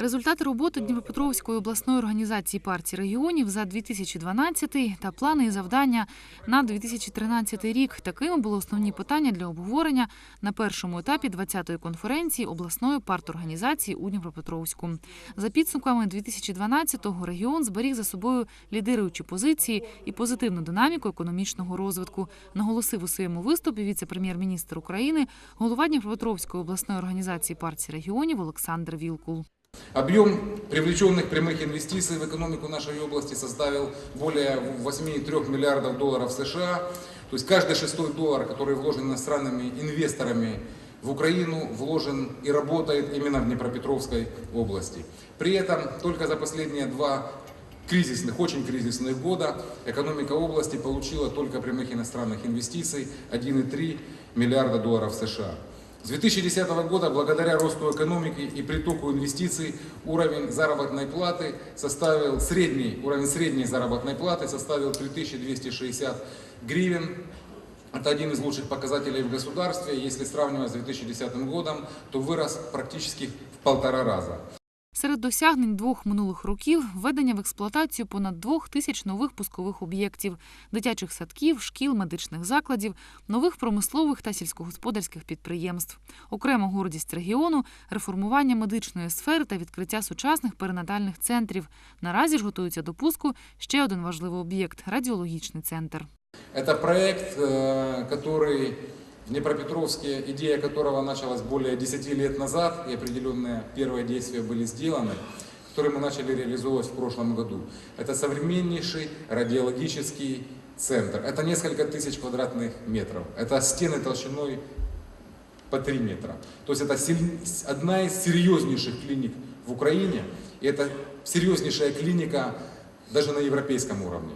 Результати роботи Дніпропетровської обласної організації партії регіонів за 2012 та плани і завдання на 2013 рік. Такими були основні питання для обговорення на першому етапі 20-ї конференції обласної парторганізації у Дніпропетровську. За підсумками 2012-го регіон зберіг за собою лідируючі позиції і позитивну динаміку економічного розвитку. Наголосив у своєму виступі віце-прем'єр-міністр України, голова Дніпропетровської обласної організації партії регіонів Олександр Вілкул. Объем привлеченных прямых инвестиций в экономику нашей области составил более 8,3 миллиардов долларов США. То есть каждый шестой доллар, который вложен иностранными инвесторами в Украину, вложен и работает именно в Днепропетровской области. При этом только за последние два кризисных, очень кризисных года экономика области получила только прямых иностранных инвестиций 1,3 миллиарда долларов США. С 2010 года, благодаря росту экономики и притоку инвестиций, уровень заработной платы составил средний, уровень средней заработной платы составил 3260 гривен. Это один из лучших показателей в государстве. Если сравнивать с 2010 годом, то вырос практически в полтора раза. Серед досягнень двох минулих років введення в експлуатацію понад двох тисяч нових пускових об'єктів, дитячих садків, шкіл, медичних закладів, нових промислових та сільськогосподарських підприємств. Окрема гордість регіону реформування медичної сфери та відкриття сучасних перинатальних центрів. Наразі ж готується до пуску ще один важливий об'єкт радіологічний центр. Это проект, э, который в Днепропетровске, идея которого началась более 10 лет назад, и определенные первые действия были сделаны, которые мы начали реализовывать в прошлом году. Это современнейший радиологический центр. Это несколько тысяч квадратных метров. Это стены толщиной по 3 метра. То есть это одна из серьезнейших клиник в Украине, и это серьезнейшая клиника даже на европейском уровне.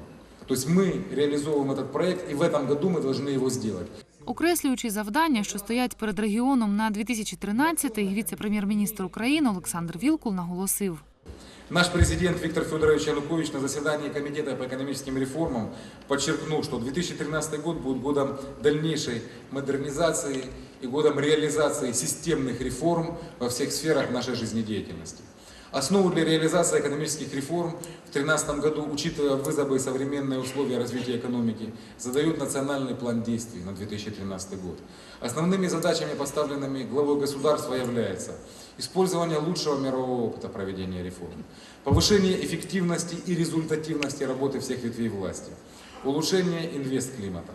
То есть мы реализовываем этот проект, и в этом году мы должны его сделать. Окреслюючи завдання, що стоять перед регіоном на 2013-й, віце-прем'єр-міністр України Олександр Вілкул наголосив. Наш президент Виктор Федорович Янукович на заседании Комитета по экономическим реформам подчеркнул, что 2013 год будет годом дальнейшей модернизации и годом реализации системных реформ во всех сферах нашей жизнедеятельности. Основу для реализации экономических реформ в 2013 году, учитывая вызовы и современные условия развития экономики, задает национальный план действий на 2013 год. Основными задачами, поставленными главой государства, является использование лучшего мирового опыта проведения реформ, повышение эффективности и результативности работы всех ветвей власти, улучшение инвестклимата,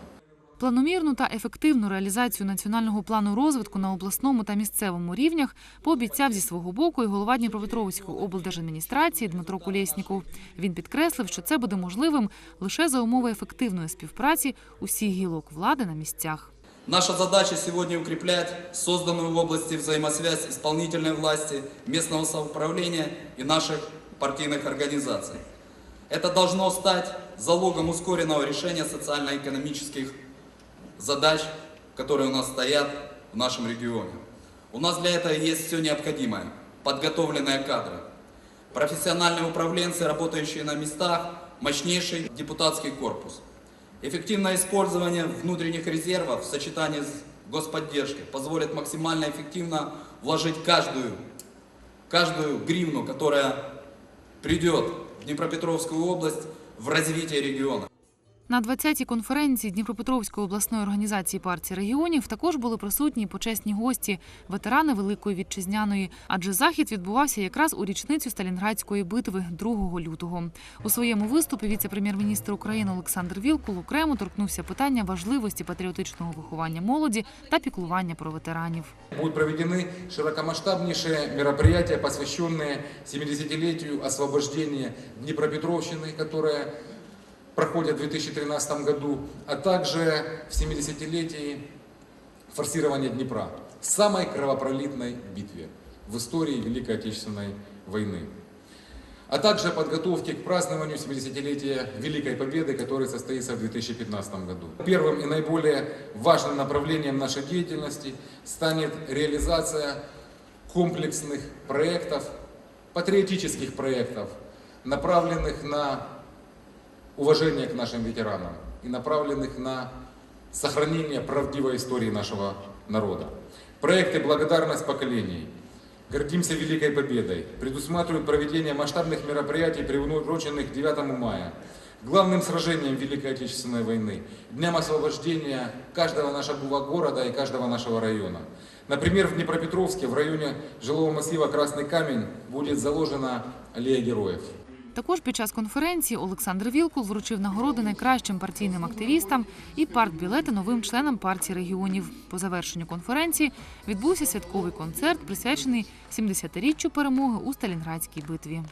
Планомірну та ефективну реалізацію національного плану розвитку на обласному та місцевому рівнях пообіцяв зі свого боку і голова Дніпропетровської облдержадміністрації Дмитро Кулєсніков. Він підкреслив, що це буде можливим лише за умови ефективної співпраці усіх гілок влади на місцях. Наша задача сегодня укреплять созданную в области взаимосвязь исполнительной власти, местного самоуправления и наших партийных организаций. Это должно стать залогом ускоренного решения социально-экономических задач, которые у нас стоят в нашем регионе. У нас для этого есть все необходимое. Подготовленные кадры, профессиональные управленцы, работающие на местах, мощнейший депутатский корпус. Эффективное использование внутренних резервов в сочетании с господдержкой позволит максимально эффективно вложить каждую, каждую гривну, которая придет в Днепропетровскую область в развитие региона. На 20-й конференції Дніпропетровської обласної організації партії регіонів також були присутні й почесні гості, ветерани Великої вітчизняної, адже захід відбувався якраз у річницю Сталінградської битви 2 лютого. У своєму виступі віце-прем'єр-міністр України Олександр Вілкул окремо торкнувся питання важливості патріотичного виховання молоді та піклування про ветеранів. Будут проведены широкомасштабнейшие мероприятия, посвященные 70-летию освобождения Днепропетровщины, которая проходит в 2013 году, а также в 70-летии форсирования Днепра, самой кровопролитной битве в истории Великой Отечественной войны. А также подготовки к празднованию 70-летия Великой Победы, который состоится в 2015 году. Первым и наиболее важным направлением нашей деятельности станет реализация комплексных проектов, патриотических проектов, направленных на уважение к нашим ветеранам и направленных на сохранение правдивой истории нашего народа. Проекты «Благодарность поколений», гордимся Великой Победой, предусматривают проведение масштабных мероприятий, приуроченных 9 мая, главным сражением Великой Отечественной войны, днем освобождения каждого нашего города и каждого нашего района. Например, в Днепропетровске, в районе жилого массива Красный Камень, будет заложена аллея героев. Також під час конференції Олександр Вілкул вручив нагороди найкращим партійним активістам і партбілети новим членам партії регіонів. По завершенню конференції відбувся святковий концерт, присвячений 70-річчю перемоги у Сталінградській битві.